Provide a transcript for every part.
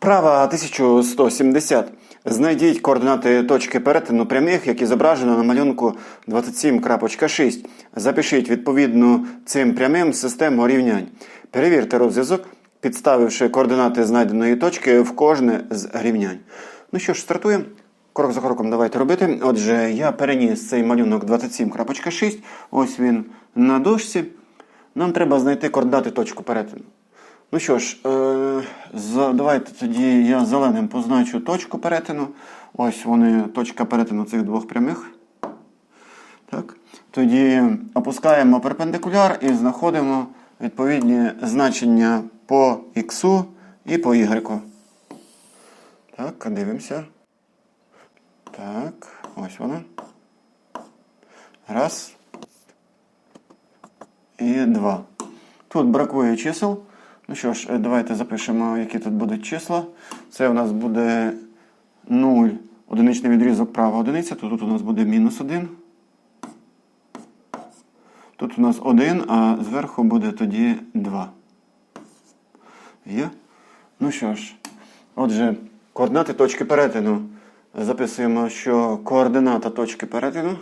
Вправа 1170. Знайдіть координати точки перетину прямих, які зображено на малюнку 27.6. Запишіть відповідну цим прямим систему рівнянь. Перевірте розв'язок, підставивши координати знайденої точки в кожне з рівнянь. Ну що ж, стартуємо. Крок за кроком давайте робити. Отже, я переніс цей малюнок 27.6. Ось він на дошці. Нам треба знайти координати точку перетину. Ну що ж, е, давайте тоді я зеленим позначу точку перетину. Ось вони, точка перетину цих двох прямих. Так. Тоді опускаємо перпендикуляр і знаходимо відповідні значення по х і по y. Так, дивимося. Так, ось вона. Раз. І два. Тут бракує чисел. Ну що ж, е, давайте запишемо, які тут будуть числа. Це у нас буде 0, одиничний відрізок права одиниця, то тут у нас буде мінус 1. Тут у нас 1, а зверху буде тоді 2. Є? Ну що ж, отже, координати точки перетину. Записуємо, що координата точки перетину.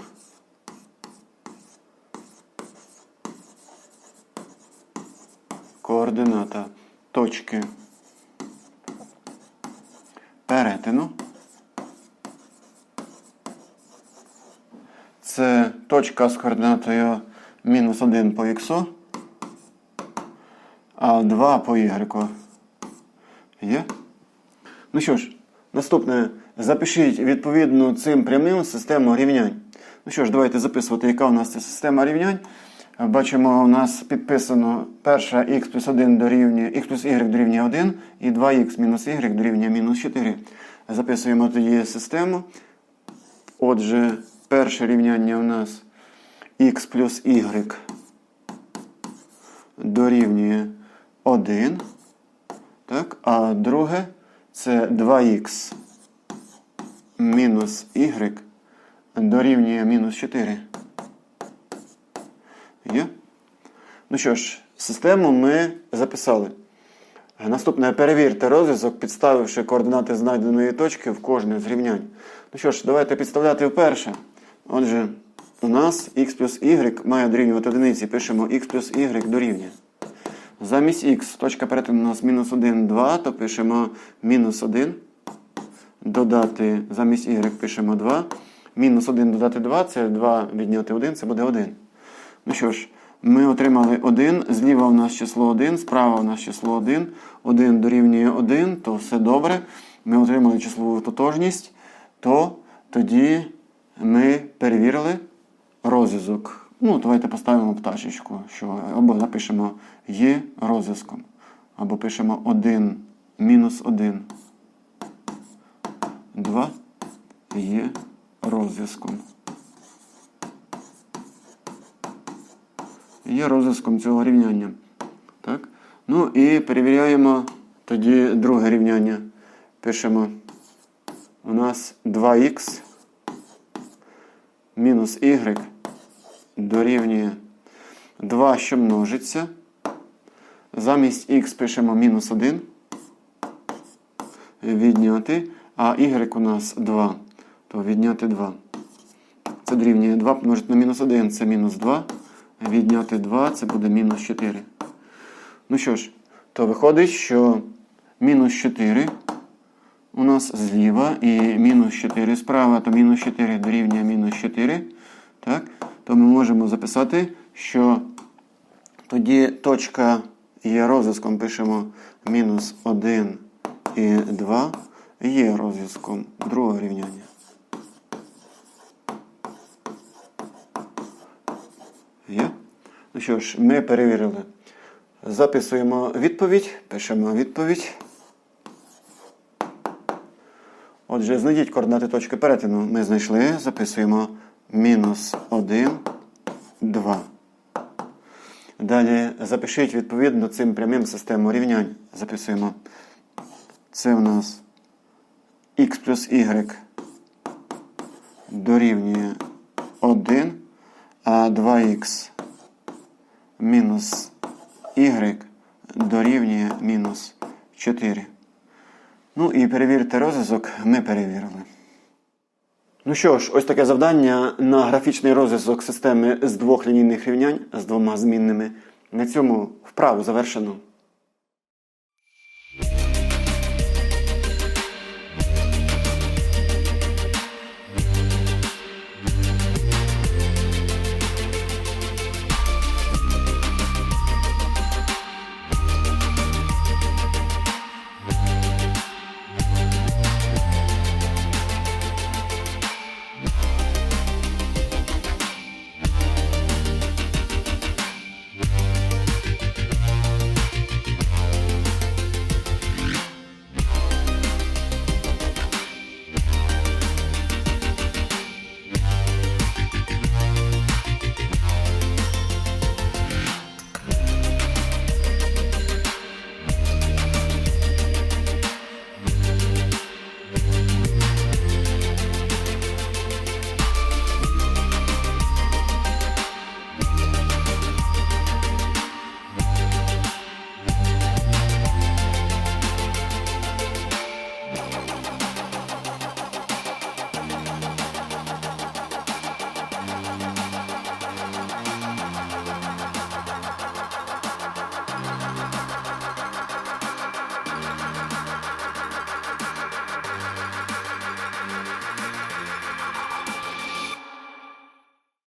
Координата точки перетину. Це точка з координатою мінус 1 по х, а 2 по y. Є? Ну що ж, наступне. Запишіть відповідну цим прямим систему рівнянь. Ну що ж, давайте записувати, яка у нас ця система рівнянь. Бачимо, у нас підписано перша х плюс 1 дорівнює х плюс y дорівнює 1 і 2х мінус y дорівнює мінус 4. Записуємо тоді систему. Отже, перше рівняння у нас х плюс y дорівнює 1. Так? А друге це 2х мінус y дорівнює мінус 4. Є? Ну що ж, систему ми записали. Наступне перевірте розв'язок, підставивши координати знайденої точки в кожне з рівнянь. Ну що ж, давайте підставляти вперше. Отже, у нас х плюс y має дорівнювати одиниці. Пишемо х плюс y дорівнює. Замість х точка перетину у нас мінус 1, 2, то пишемо мінус 1. Додати замість y пишемо 2. Мінус 1 додати 2, це 2 відняти 1, це буде 1. Ну що ж, ми отримали 1. Зліва у нас число 1, справа у нас число 1. 1 дорівнює 1, то все добре. Ми отримали числову тотожність, то тоді ми перевірили розв'язок. Ну, давайте поставимо пташечку, що або напишемо є розв'язком. Або пишемо 1 мінус 1. 2 є розв'язком. Є розв'язком цього рівняння. Так? Ну і перевіряємо тоді друге рівняння. Пишемо у нас 2х мінус y дорівнює 2, що множиться. Замість х пишемо мінус 1. Відняти. А y у нас 2. То відняти 2. Це дорівнює 2 помножити на мінус 1 це мінус 2. Відняти 2 це буде мінус 4. Ну що ж, то виходить, що мінус 4 у нас зліва і мінус 4 справа, то мінус 4 дорівнює мінус 4. Так? То ми можемо записати, що тоді точка є розв'язком, пишемо мінус 1 і 2 є розв'язком другого рівняння. Є? Ну що ж, ми перевірили. Записуємо відповідь, пишемо відповідь. Отже, знайдіть координати точки перетину. Ми знайшли, записуємо мінус 1, 2. Далі запишіть відповідно цим прямим систему рівнянь. Записуємо. Це у нас х плюс y дорівнює 1, а 2х мінус y дорівнює мінус 4. Ну і перевірте розв'язок ми перевірили. Ну що ж, ось таке завдання на графічний розв'язок системи з двох лінійних рівнянь з двома змінними. На цьому вправу завершено.